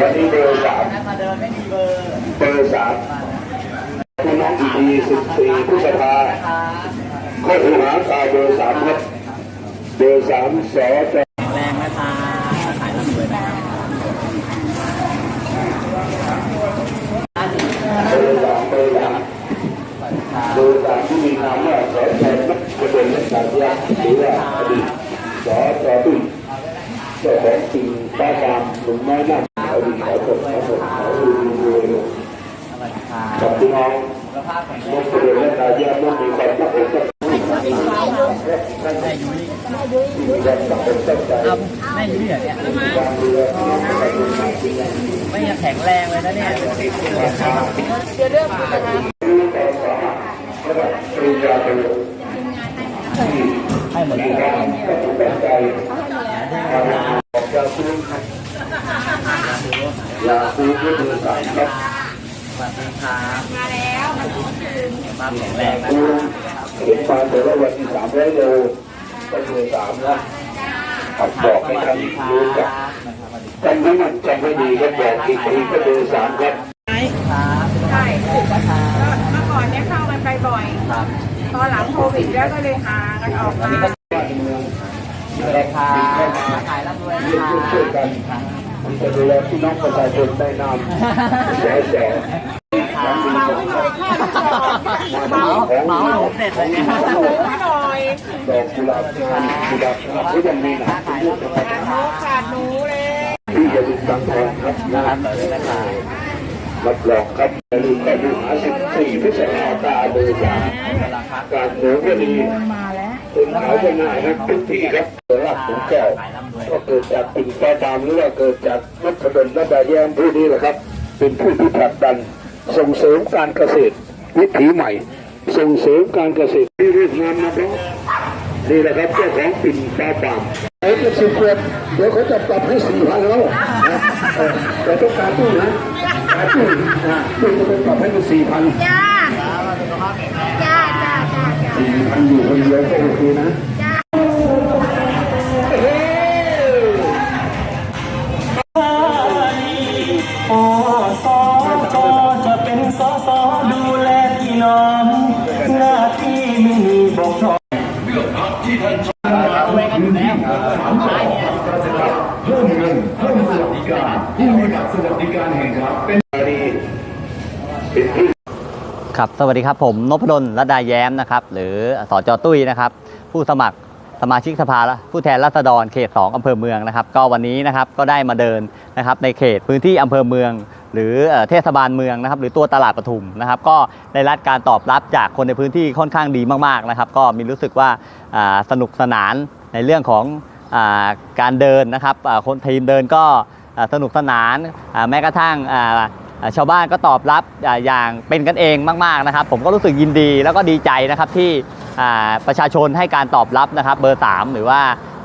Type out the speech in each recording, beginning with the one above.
วันนี้เบอร์สามเดินไม่มีเบอร์เบอร์สามพี่น้องอีดีสิบสี่พฤษภาข้าหูหาตาเบอร์สามครับเบอร์สามสอจแข็งแรงนะคะขายลำด้วยนะเบอร์สามเบอร์สามเบอร์สามที่มีนามว่าสอจนักกระเด็นและการยาหรือว่าอดีตสอจตุ้ยเจ้าของสิ่งป้าตามหนุ่มน้อยนั่นอดีตขอจบขอจบขอดูดูดู สวัสดีค่ะ กับพี่น้อง สุข ภาพแข็งแรนงกกระเด็นและการยาต้องมีความตั้งอกตั้งใจแม่ยุ้ยมีความตั้งอกตั้งใจเอาแม่ยุ้ยเหรอเนี่ยการเรือพี่น้องประชาชนมาเสียไม่ยังแข็งแรงเลยนะเนี่ยรู้แต่สามารถและแบบปริญญาโทที่ให้หมดมีเลยความตั้งอกตั้งใจทำงานออกจากพื้นอยาคูเพื่อเดินสายครับสวัสดีครับมาแล้วสุข ภาพแข็งแรงนะคูเห็นมาแต่ละวันที่สามร้อยโลก็เดินสามนะขับบอกให้ท่านรู้จักจำไว้มันจำไว้ดีก็บอกอีกทีก็เดินสามครับครับใช่ก็เมื่อก่อนเนี่ยเข้ากันไปบ่อยครับพอหลังโควิดแล้วก็เลยหากันออกมาเลยค่ะขายลำด้วยนะช่วยคะช่วยกันมันจะดูแลพี่น้องประชาชนได้นานแสนแสน เหมาเหมาผมเด็ดเลยเนี่ยหนอยดอกกุหลาบกุหลาบก็ยังมีหนาที่ลูกจะขาดหนูขาดหนูเลยที่จะดูตังทองครับนะครับรับรองครับอย่าลืมก็ดูหาสิบสี่พฤษภาคาเบอร์สามการหนูก็ดีมาแล้วคนขาวก็ง่ายนะทุกที่ครับเกิดรากของแก้วก็เกิดจากปิ่นปลาตามหรือว่าเกิดจากนกกระดนและดาแยมผู้นี้แหละครับ เป็นผู้ที่ผลักดันส่งเสริมการเกษตรวิถีใหม่ ส่งเสริมการเกษตรที่เรียกงานมาเพราะนี่แหละครับเจ้าของปิ่นปลาตามเขาจะสิบขวดเดี๋ยวเขาจะปรับให้สี่พันแล้วนะเออแต่ต้องการตู้นะการตู้นะตู้จะเป็นปรับให้เป็นสี่พันจ้าจ้าจ้าจ้าจ้าสี่พันอยู่คนเดียวก็โอเคนะ ผู้มีบัตรสวัสดิการแห่งรัฐเป็นดีเป็นที่ครับ สวัสดีครับผมนพดลรัตดาแย้มนะครับ หรือสจตุ้ยนะครับ ผู้สมัครสมาชิกสภาผู้แทนราษฎรเขต 2 อำเภอเมืองนะครับ ก็วันนี้นะครับก็ได้มาเดินนะครับในเขตพื้นที่อำเภอเมือง หรือเทศบาลเมืองนะครับ หรือตัวตลาดปทุมนะครับ ก็ได้รับการตอบรับจากคนในพื้นที่ค่อนข้างดีมากๆนะครับ ก็มีรู้สึกว่าสนุกสนานในเรื่องของอการเดินนะครับคนทีมเดินก็ สนุกสนานอ่าแม้กระทั่งอ่าอ่าชาวบ้านก็ตอบรับอ่าอย่างเป็นกันเองมากๆนะครับ ผมก็รู้สึกยินดีแล้วก็ดีใจนะครับที่อ่าประชาชนให้การตอบรับนะครับเบอร์ 3 หรือว่า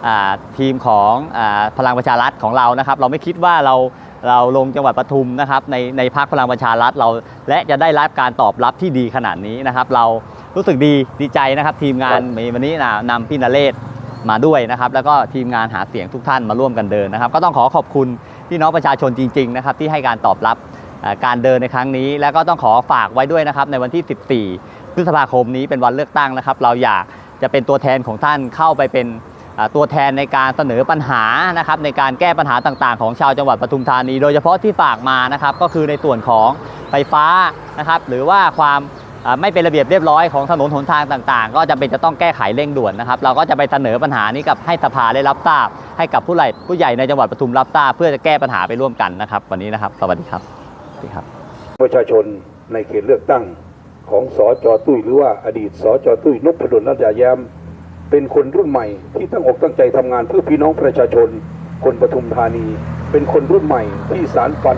อ่าทีมของอาพลังประชารัฐของเรานะครับ เราไม่คิดว่าเราเราลงจังหวัดปทุมนะครับในในพักพลังประชารัฐเรา และจะได้รับการตอบรับที่ดีขนาดนี้นะครับ เรารู้สึกดีดีใจนะครับ ทีมงานมีวันนี้นะนำพี่นเรศมาด้วยนะครับ แล้วก็ทีมงานหาเสียงทุกท่านมาร่วมกันเดินนะครับ ก็ต้องขอขอบคุณ พี่น้องประชาชนจริงๆนะครับที่ให้การตอบรับการเดินในครั้งนี้ แล้วก็ต้องขอฝากไว้ด้วยนะครับในวันที่ 14 พฤษภาคมนี้เป็นวันเลือกตั้งนะครับ เราอยากจะเป็นตัวแทนของท่านเข้าไปเป็นตัวแทนในการเสนอปัญหานะครับในการแก้ปัญหาต่างๆ ของชาวจังหวัดปทุมธานี โดยเฉพาะที่ฝากมานะครับก็คือในส่วนของไฟฟ้านะครับหรือว่าความ ไม่เป็นระเบียบเรียบร้อยของถนนหนทางต่างๆ ก็จำเป็นจะต้องแก้ไขเร่งด่วนนะครับ เราก็จะไปเสนอปัญหานี้กับให้สภาได้รับทราบ ให้กับผู้ใหญ่ผู้ใหญ่ในจังหวัดปทุมรับทราบเพื่อจะแก้ปัญหาไปร่วมกันนะครับ วันนี้นะครับ สวัสดีครับสวัสดีครับ ประชาชนในเขตเลือกตั้งของสอจอตุ้ยหรือว่าอดีตสอจอตุ้ยนพดลรัตยาแยมเป็นคนรุ่นใหม่ที่ตั้งอกตั้งใจทำงานเพื่อพี่น้องประชาชน คนปทุมธานี เป็นคนรุ่นใหม่ที่สารฝัน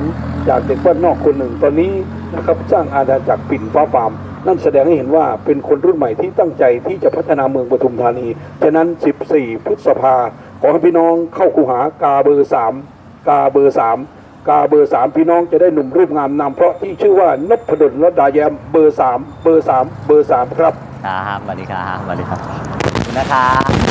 จากเด็กบ้านนอกคนหนึ่งตอนนี้นะครับสร้างอาณาจักรปิ่นฟ้าฟาร์ม นั่นแสดงให้เห็นว่าเป็นคนรุ่นใหม่ที่ตั้งใจที่จะพัฒนาเมืองปทุมธานี ฉะนั้น 14 พฤษภาขอให้พี่น้องเข้าคูหากาเบอร์3กาเบอร์3กาเบอร์3พี่น้องจะได้หนุ่มรีบงามนำเพราะที่ชื่อว่านพดลรดาแยมเบอร์3เบอร์3เบอร์3ครับ ครับสวัสดีครับสวัสดีครับขอบคุณนะครับ